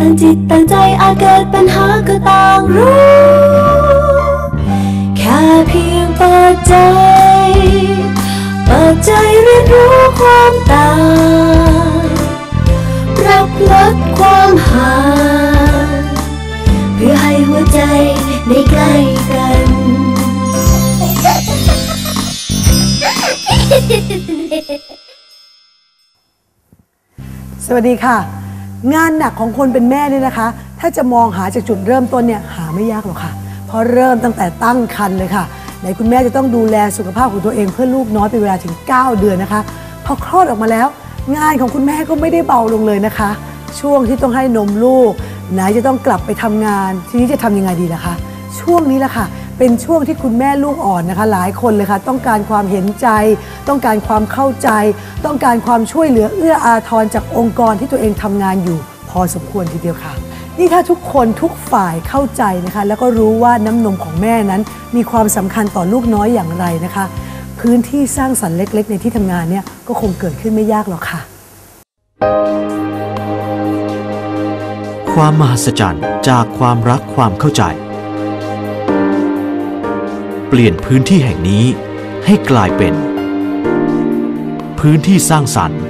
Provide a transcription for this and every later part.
ต่างจิตต่างใจอาจเกิดปัญหาก็ต่างรู้ แค่เพียงเปิดใจ เปิดใจเรียนรู้ความต่างรับลดความห่างเพื่อให้หัวใจได้ใกล้กัน สวัสดีค่ะ งานหนักของคนเป็นแม่เนี่ยนะคะ ถ้าจะมองหาจากจุดเริ่มต้นเนี่ยหาไม่ยากหรอกค่ะ เพราะเริ่มตั้งแต่ตั้งครรภ์เลยค่ะไหนคุณแม่จะต้องดูแลสุขภาพของตัวเองเพื่อลูกน้อยเป็นเวลาถึง 9 เดือนนะคะพอคลอดออกมาแล้ว งานของคุณแม่ก็ไม่ได้เบาลงเลยนะคะ ช่วงที่ต้องให้นมลูก ไหนจะต้องกลับไปทำงาน ทีนี้จะทำยังไงดีล่ะคะ ช่วงนี้แหละค่ะ เป็นช่วงที่คุณแม่ลูกอ่อนนะคะ หลายคนเลยค่ะ ต้องการความเห็นใจ ต้องการความเข้าใจ ต้องการความช่วยเหลือเอื้ออาทรจากองค์กรที่ตัวเองทำงานอยู่ พอสมควรทีเดียวค่ะ นี่ถ้าทุกคนทุกฝ่ายเข้าใจนะคะ แล้วก็รู้ว่าน้ำนมของแม่นั้น มีความสำคัญต่อลูกน้อยอย่างไรนะคะ พื้นที่สร้างสรรค์เล็ก ๆ ในที่ทำงานเนี่ยก็คงเกิดขึ้นไม่ยากหรอกค่ะ ความมหัศจรรย์จากความรักความเข้าใจ ปลี่ยนพื้นที่แห่งนี้ให้กลายเป็น พื้นที่สร้างสรรค์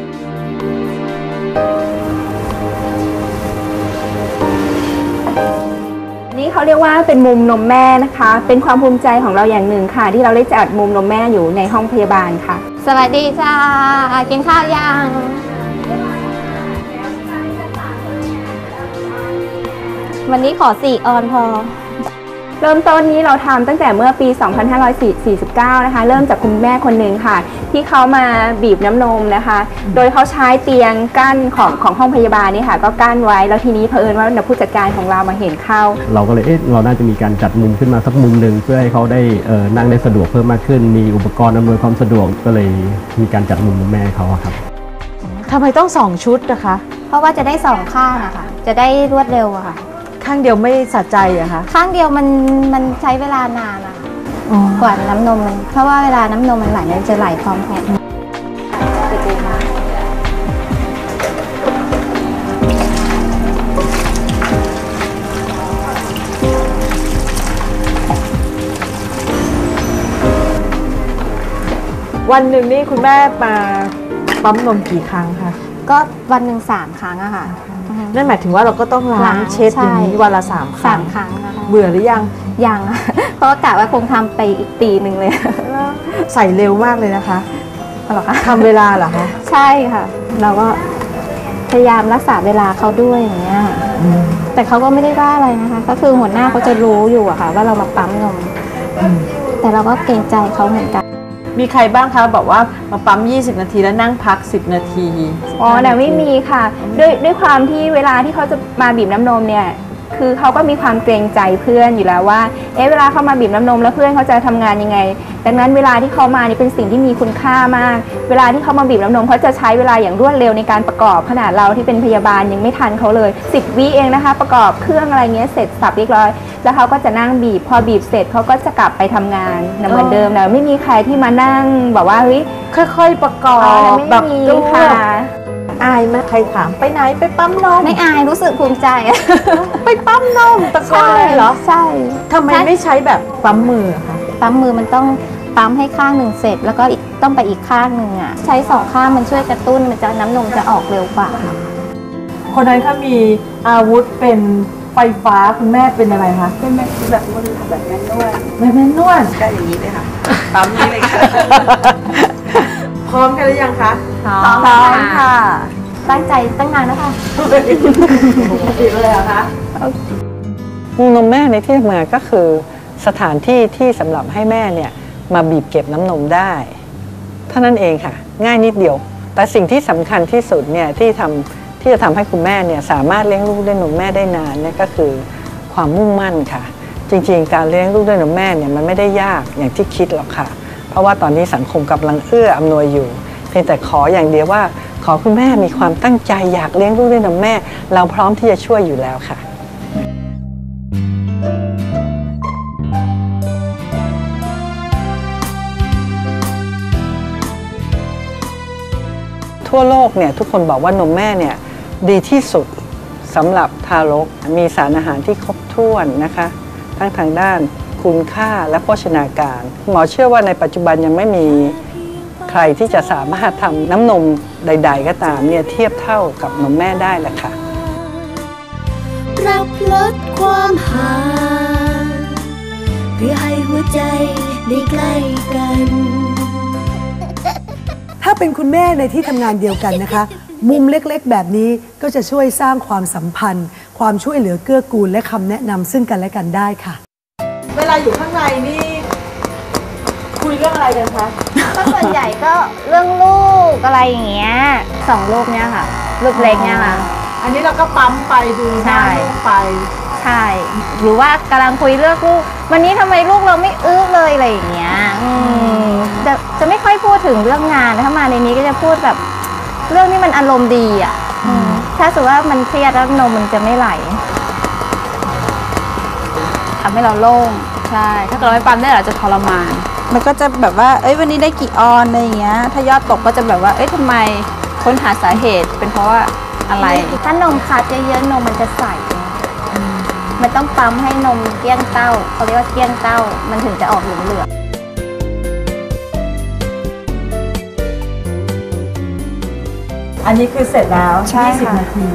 นี่เขาเรียกว่าเป็นมุมนมแม่นะคะ เป็นความภูมิใจของเราอย่างหนึ่งค่ะ ที่เราได้จัดมุมนมแม่อยู่ในห้องพยาบาลค่ะ สวัสดีจ้ากินข้าวยังวันนี้ขอสี่ออนพอ เริ่มต้นนี้เราทำตั้งแต่เมื่อปี 2549 นะคะ เริ่มจากคุณแม่คนหนึ่งค่ะ ที่เขามาบีบน้ำนมนะคะ โดยเขาใช้เตียงกั้นของของห้องพยาบาลนี่ค่ะ ก็กั้นไว้แล้วทีนี้เผอิญว่าผู้จัดการของเรามาเห็นเข้า เราก็เลยเอ๊ะเราน่าจะมีการจัดมุมขึ้นมาสักมุมหนึ่งเพื่อให้เขาได้เอ่อนั่งได้สะดวกเพิ่มมากขึ้น มีอุปกรณ์อำนวยความสะดวกก็เลยมีการจัดมุมแม่เขาอะครับทำไมต้องสองชุดนะคะ เพราะว่าจะได้สองข้างอะค่ะจะได้รวดเร็วอะค่ะ ข้างเดียวไม่สะใจอะคะข้างเดียวมันมันใช้เวลานานอะกว่าน้ำนมมันเพราะว่าเวลาน้ำนมมันไหลมันจะไหลพร้อมกันวันหนึ่งนี่คุณแม่มาปั๊มนมกี่ครั้งคะก็วันหนึ่งสามครั้งอะค่ะ นั่นหมายถึงว่าเราก็ต้องล้าล้างงเช็ดอย่างนี้ใช่วันละสามคสารั้งมครั้งนะคะเบื่อหรือยังยังอะเพราะว่ากะว่าคงทำไปอีกปีหนึ่งเลย ใส่เร็วมากเลยนะคะหรอคะทำเวลาเหรอคะใช่ค่ะ เราก็พยายามรักษาเวลาเขาด้วยอย่างเงี้ยแต่เขาก็ไม่ได้ว่าอะไรนะคะ ก็คือหัวหน้าเขาจะรู้อยู่อะค่ะ ว่าเรามาปั๊มนมแต่เราก็เกรงใจเขาเหมือนกัน มีใครบ้างคะบอกว่ามาปั๊ม 20 นาทีแล้วนั่งพัก 10 นาทีอ๋อแต่ไม่มีค่ะ ด้วยด้วยความที่เวลาที่เขาจะมาบีบน้ำนมเนี่ย คือเขาก็มีความเกรงใจเพื่อนอยู่แล้วว่า เอ๊ะเวลาเขามาบีบน้ำนมแล้วเพื่อนเขาจะทำงานยังไง ดังนั้นเวลาที่เขามานี่เป็นสิ่งที่มีคุณค่ามาก เวลาที่เขามาบีบน้ำนมเขาจะใช้เวลาอย่างรวดเร็วในการประกอบขนาดเราที่เป็นพยาบาลยังไม่ทันเขาเลย 10วิเองนะคะ ประกอบเครื่องอะไรเงี้ยเสร็จสับเรียบร้อย แล้วเขาก็จะนั่งบีบ พอบีบเสร็จเขาก็จะกลับไปทำงานนะเหมือนเดิมแล้วไม่มีใครที่มานั่งแบบว่าเฮ้ยค่อย ๆ ประกออ๋บอไม่แบบมีตู้ค่ะ อายไหมใครถามไปไหนไปปั๊มนมไม่อายรู้สึกภูมิใจ ไปปั๊มนมตะโกนเลยเหรอใช่ทำไมไม่ใช้แบบปั๊มมืออะคะปั๊มมือมันต้องปั๊มให้ข้างหนึ่งเสร็จ แล้วก็อีกต้องไปอีกข้างหนึ่งอะใช้สองข้างมันช่วยกระตุ้นมันจะน้ำนมจะออกเร็วกว่า คนนั้นเขามีอาวุธเป็นไฟฟ้าคุณแม่เป็นอะไรคะเป็นแบบแบบมือแบบนั้นด้วยแบบแม่นวดก็อย่างนี้เลยค่ะปั๊มนี้เลยค่ะพร้อมกันหรือยังคะพร้อพร้อมค่ะ ตั้งใจตั้งนานแล้วค่ะติดเลยเหรอคะมุมนมแม่ในที่ทำงานก็คือสถานที่ที่สำหรับให้แม่เนี่ยมาบีบเก็บน้ำนมได้เท่านั้นเองค่ะ ง่ายนิดเดียว แต่สิ่งที่สำคัญที่สุดเนี่ยที่ทำที่จะทำให้คุณแม่เนี่ยสามารถเลี้ยงลูกด้วยนมแม่ได้นานเนี่ยก็คือความมุ่งมั่นค่ะ จริงๆ การเลี้ยงลูกด้วยนมแม่เนี่ยมันไม่ได้ยากอย่างที่คิดหรอกค่ะ เพราะว่าตอนนี้สังคมกำลังเอื้ออำนวยอยู่ เพียงแต่ขออย่างเดียวว่า ขอคุณแม่มีความตั้งใจอยากเลี้ยงลูกด้วยนมแม่ เราพร้อมที่จะช่วยอยู่แล้วค่ะทั่วโลกเนี่ยทุกคนบอกว่านมแม่เนี่ยดีที่สุดสำหรับทารกมีสารอาหารที่ครบถ้วนนะคะ ทั้งทางด้านคุณค่าและโภชนาการ หมอเชื่อว่าในปัจจุบันยังไม่มีใครที่จะสามารถทำน้ำนม ใด ๆ ก็ตามเนี่ยเทียบเท่ากับนมแม่ได้แหละค่ะรับลดความห่างเพื่อให้หัวใจได้ใกล้กัน ถ้าเป็นคุณแม่ในที่ทำงานเดียวกันนะคะ มุมเล็กๆ แบบนี้ก็จะช่วยสร้างความสัมพันธ์ ความช่วยเหลือเกื้อกูลและคำแนะนำซึ่งกันและกันได้ค่ะ เวลาอยู่ข้างในนี่ คุยเรื่องอะไรกันคะก็ ส่วนใหญ่ก็เรื่องลูกอะไรอย่างเงี้ยสองลูกเนี่ยค่ะ ลูกเล็กเนี่ยค่ะ อันนี้เราก็ปั๊มไปดูหน้าลูกไป ใช่ หรือว่ากำลังคุยเรื่องลูก วันนี้ทำไมลูกเราไม่อื้อเลยอะไรอย่างเงี้ยจะจะไม่ค่อยพูดถึงเรื่องงานถ้ามาในนี้ก็จะพูดแบบเรื่องที่มันอารมณ์ดีอะถ้าสมมติว่ามันเครียดแล้วนมมันจะไม่ไหลทำให้เราโล่งใช่ ถ้าเกิดเราไม่ปั๊มได้เราจะทรมาน มันก็จะแบบว่า เอ้ยวันนี้ได้กี่ออนอะไรอย่างเงี้ย ถ้ายอดตกก็จะแบบว่า เอ้ยทำไมค้นหาสาเหตุ เป็นเพราะว่าอะไร ถ้านมขาดเยอะๆนมมันจะใส มันต้องปั๊มให้นมเกลี้ยงเต้าเขาเรียกว่าเกลี้ยงเต้า มันถึงจะออกเหลืองๆอันนี้คือเสร็จแล้วใช่ค่ะ 20นาที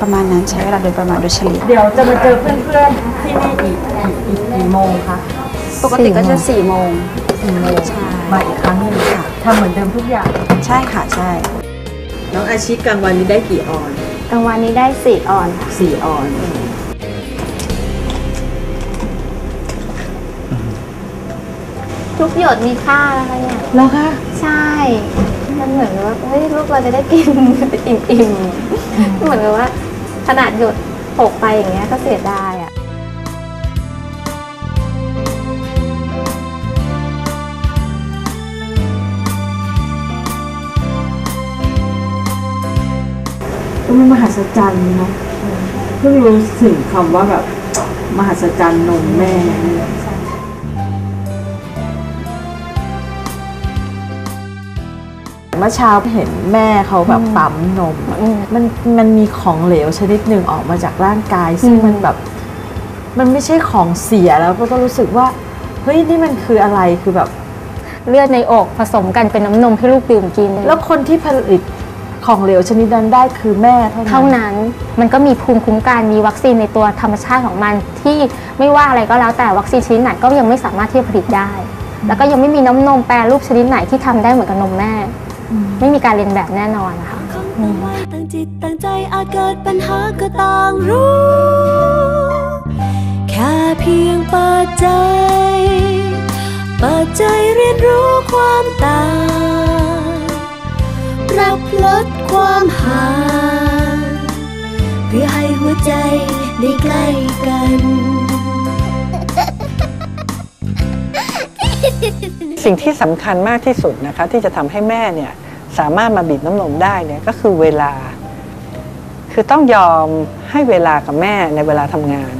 ประมาณนั้นใช้เวลาโดยประมาณโดยเฉลี่ย เดี๋ยวจะมาเจอเพื่อนๆที่นี่อีกอีกอีกกี่โมงคะ ปกติก็จะสี่โมง สี่โมงใช่มาอีกครั้งหนึงค่ะทำเหมือนเดิมทุกอย่าง ใช่ค่ะใช่ น้องอาชีพกลางวันนี้ได้กี่ออนกลางวันนี้ได้สี่ออนค่ะสี่ออนทุกหยดมีค่านะคะเนี่ยแล้วคะใช่มันเหมือนกับว่าเฮ้ยลูกเราจะได้กินอิ่มๆเหมือนกับว่า ขนาดหยดหกไปอย่างเงี้ยก็เสียดายอะ มันมหัศจรรย์เนาะเพิ่งรู้ถึงคำว่าแบบมหัศจรรย์นมแม่เนี่ยเมื่อเช้าเห็นแม่เขาแบบปั๊มนมอะมันมันมีของเหลวชนิดหนึ่งออกมาจากร่างกาย ซึ่งมันแบบ มันไม่ใช่ของเสียแล้วก็รู้สึกว่าเฮ้ยนี่มันคืออะไรคือแบบ เลือดในอกผสมกันเป็นน้ำนมให้ลูกดื่มกิน แล้วคนที่ผลิต ของเหลวชนิดนั้นได้คือแม่เท่านั้นเท่านั้นมันก็มีภูมิคุ้มกันมีวัคซีนในตัวธรรมชาติของมัน ที่ไม่ว่าอะไรก็แล้วแต่วัคซีนชนิดไหนก็ยังไม่สามารถที่จะผลิตได้ แล้วก็ยังไม่มีน้ำนมแปรรูปชนิดไหนที่ทำได้เหมือนกับนมแม่ ไม่มีการเรียนแบบแน่นอนนะคะของต่างวัยต่างจิตต่างใจอาจเกิดปัญหาก็ต่างรู้ แค่เพียงเปิดใจ เปิดใจเรียนรู้ความต่างรั บลดความห่าง เพื่อให้หัวใจได้ใกล้กัน สิ่งที่สำคัญมากที่สุดนะคะ ที่จะทำให้แม่เนี่ยสามารถมาบีบน้ำนมได้เนี่ยก็คือเวลา คือต้องยอมให้เวลากับแม่ในเวลาทำงาน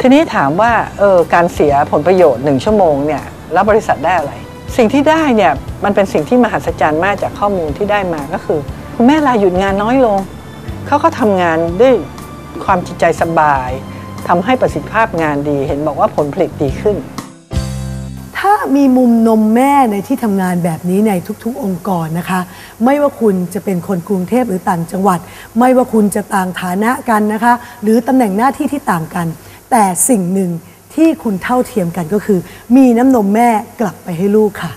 ทีนี้ถามว่าเออการเสียผลประโยชน์หนึ่งชั่วโมงเนี่ยแล้วบริษัทได้อะไร สิ่งที่ได้เนี่ยมันเป็นสิ่งที่มหัศจรรย์มากจากข้อมูลที่ได้มาก็คือ คุณแม่ลาหยุดงานน้อยลง เขาก็ทำงานด้วยความจิตใจสบายทำให้ประสิทธิภาพงานดี เห็นบอกว่าผลผลิตดีขึ้น ถ้ามีมุมนมแม่ในที่ทำงานแบบนี้ในทุกๆ องค์กรนะคะ ไม่ว่าคุณจะเป็นคนกรุงเทพหรือต่างจังหวัด ไม่ว่าคุณจะต่างฐานะกันนะคะ หรือตำแหน่งหน้าที่ที่ต่างกัน แต่สิ่งหนึ่ง ที่คุณเท่าเทียมกันก็คือ มีน้ำนมแม่กลับไปให้ลูกค่ะ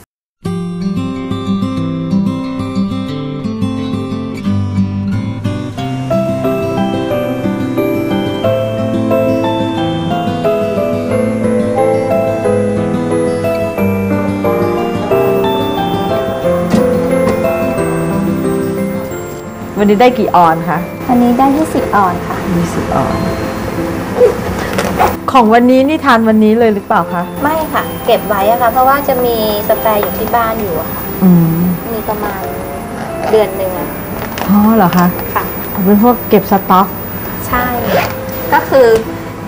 วันนี้ได้กี่ออนคะ วันนี้ได้ 20 ออนค่ะมีสิบออน ของวันนี้นี่ทานวันนี้เลยหรือเปล่าคะ ไม่ค่ะ เก็บไว้อะค่ะ เพราะว่าจะมีสแปรอยู่ที่บ้านอยู่อะค่ะ อืมมีประมาณเดือนหนึ่งอะอ๋อเหรอคะค่ะ เป็นพวกเก็บสต็อกใช่ ก็คือ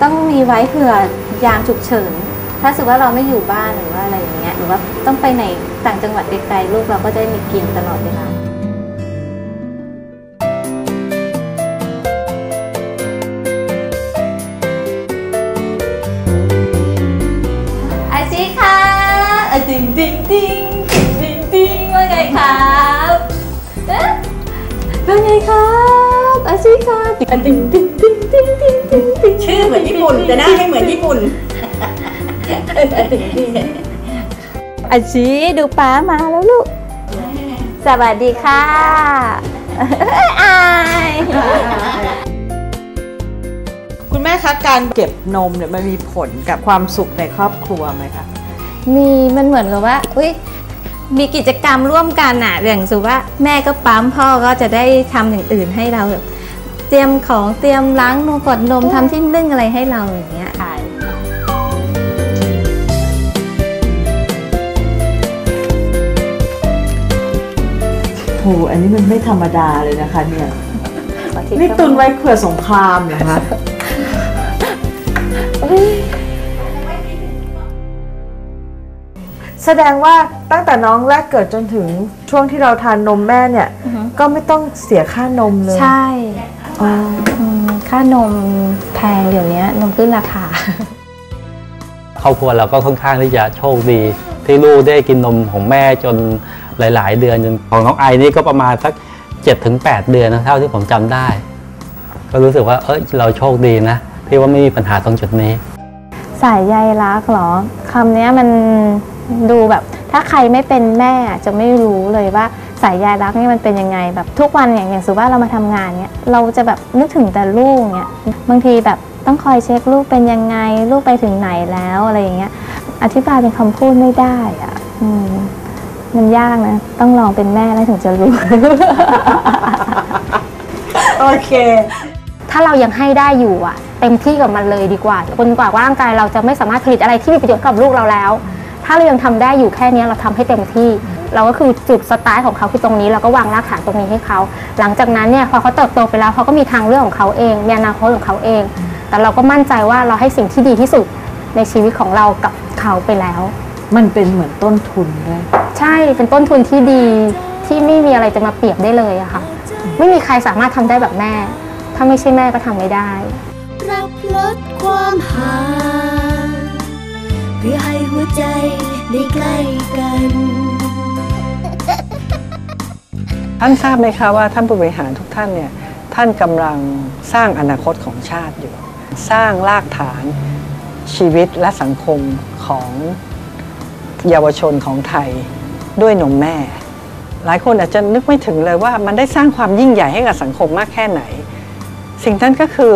ต้องมีไว้เผื่อยามฉุกเฉิน ถ้าสมมติว่าเราไม่อยู่บ้านหรือว่าอะไรอย่างเงี้ย หรือว่าต้องไปไหนต่างจังหวัดไกลๆลูกเราก็จะได้มีกินตลอดเวลา ไงครับอาชีครับติ๊งติ๊งติ๊งติ๊งติ๊งติ๊งติ๊งชื่อเหมือนญี่ปุ่นแต่หน้าไม่เหมือนญี่ปุ่นอาชีดูป้ามาแล้วลูก สวัสดีค่ะอายคุณแม่คะการเก็บนมเนี่ยมันมีผลกับความสุขในครอบครัวไหมคะมีมันเหมือนกับว่าอุ้ย มีกิจกรรมร่วมกันอะอย่างสมมุติว่าแม่ก็ปั๊มพ่อก็จะได้ทำอย่างอื่นให้เราแบบเตรียมของเตรียมล้างนมกดนมทำที่นึ่งอะไรให้เราอย่างเงี้ยค่ะโหอันนี้มันไม่ธรรมดาเลยนะคะเนี่ยนี่ตุนไว้เผื่อสงครามเหรอคะ แสดงว่าตั้งแต่น้องแรกเกิดจนถึงช่วงที่เราทานนมแม่เนี่ยก็ไม่ต้องเสียค่านมเลยใช่อ๋ออืมค่านมแพงเดี๋ยวนี้นมขึ้นราคา ครอบครัวเราก็ค่อนข้างที่จะโชคดี ที่ลูกได้กินนมของแม่จนหลาย ๆ เดือนจนของน้องไอนี่ก็ประมาณสัก 7-8ถึงเดือนนะเท่าที่ผมจำได้ ก็รู้สึกว่าเอ้ยเราโชคดีนะ ที่ว่าไม่มีปัญหาตรงจุดนี้ สายใยรักเหรอคำเนี้ยมัน ดูแบบ ถ้าใครไม่เป็นแม่จะไม่รู้เลยว่าสายใยรักนี่มันเป็นยังไง แบบทุกวันอย่างอย่างสมมติว่าเรามาทำงานเนี้ยเราจะแบบนึกถึงแต่ลูกเนี้ยบางทีแบบต้องคอยเช็คลูกเป็นยังไง ลูกไปถึงไหนแล้วอะไรอย่างเงี้ยอธิบายเป็นคำพูดไม่ได้อะอืมมันยากนะ ต้องลองเป็นแม่แล้วถึงจะรู้ โอเค ถ้าเรายังให้ได้อยู่อะเต็มที่กับมันเลยดีกว่าจนกว่าร่างกายเราจะไม่สามารถผลิตอะไรที่มีประโยชน์กับลูกเราแล้ว ถ้าเรายังทำได้อยู่แค่เนี้ยเราทำให้เต็มที่ เราก็คือจุดสตาร์ทของเขาคือตรงนี้เราก็วางรากฐานตรงนี้ให้เขา หลังจากนั้นเนี่ยพอเขาเติบโตไปแล้วเขาก็มีทางเลือกของเขาเองมีอนาคตของเขาเอง แต่เราก็มั่นใจว่าเราให้สิ่งที่ดีที่สุดในชีวิตของเรากับเขาไปแล้ว มันเป็นเหมือนต้นทุนด้วยใช่เป็นต้นทุนที่ดีที่ไม่มีอะไรจะมาเปรียบได้เลยอะค่ะ ไม่มีใครสามารถทำได้แบบแม่ ถ้าไม่ใช่แม่ก็ทำไม่ได้รับลดความห่าง เพื่อให้หัวใจได้ใกล้กัน ท่านทราบไหมคะว่าท่านผู้บริหารทุกท่านเนี่ยท่านกำลังสร้างอนาคตของชาติอยู่ สร้างรากฐานชีวิตและสังคมของเยาวชนของไทยด้วยนมแม่ หลายคนอาจจะนึกไม่ถึงเลยว่ามันได้สร้างความยิ่งใหญ่ให้กับสังคมมากแค่ไหน สิ่งนั้นก็คือ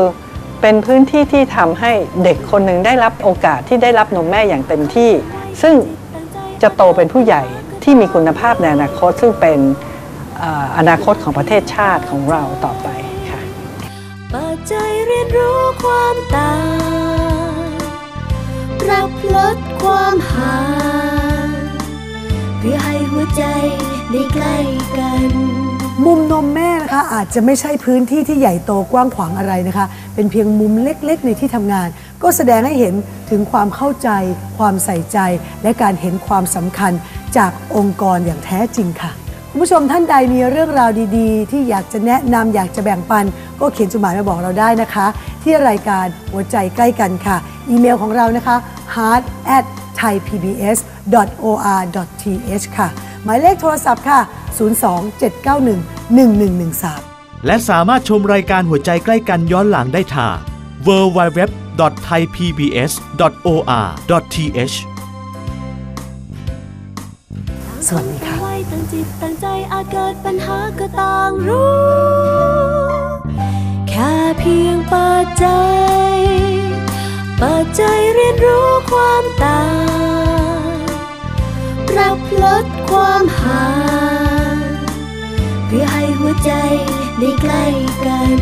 เป็นพื้นที่ที่ทำให้เด็กคนหนึ่งได้รับโอกาสที่ได้รับนมแม่อย่างเต็มที่ ซึ่งจะโตเป็นผู้ใหญ่ที่มีคุณภาพในอนาคต ซึ่งเป็นเอ่ออนาคตของประเทศชาติของเราต่อไปค่ะเปิดใจเรียนรู้ความต่างรับลดความห่างเพื่อให้หัวใจได้ใกล้กัน มุมนมแม่นะคะอาจจะไม่ใช่พื้นที่ที่ใหญ่โตกว้างขวางอะไรนะคะ เป็นเพียงมุมเล็กๆ ในที่ทำงาน ก็แสดงให้เห็นถึงความเข้าใจ ความใส่ใจ และการเห็นความสำคัญจากองค์กรอย่างแท้จริงค่ะคุณผู้ชมท่านใดมีเรื่องราวดีๆ ที่อยากจะแนะนำอยากจะแบ่งปัน ก็เขียนจดหมายมาบอกเราได้นะคะ ที่รายการหัวใจใกล้กันค่ะ อีเมลของเรานะคะ heart at thaipbs.or.th ค่ะ หมายเลขโทรศัพท์ค่ะ 02-791-1113 และสามารถชมรายการหัวใจใกล้กันย้อนหลังได้ทาง www.thaipbs.or.th สวัสดีค่ะไว้ตั้งจิตตั้งใจอาจเกิดปัญหาก็ต่างรู้ แค่เพียงเปิดใจ เปิดใจเรียนรู้ความต่างรับ ลดความห่าง เพื่อให้หัวใจได้ใกล้กัน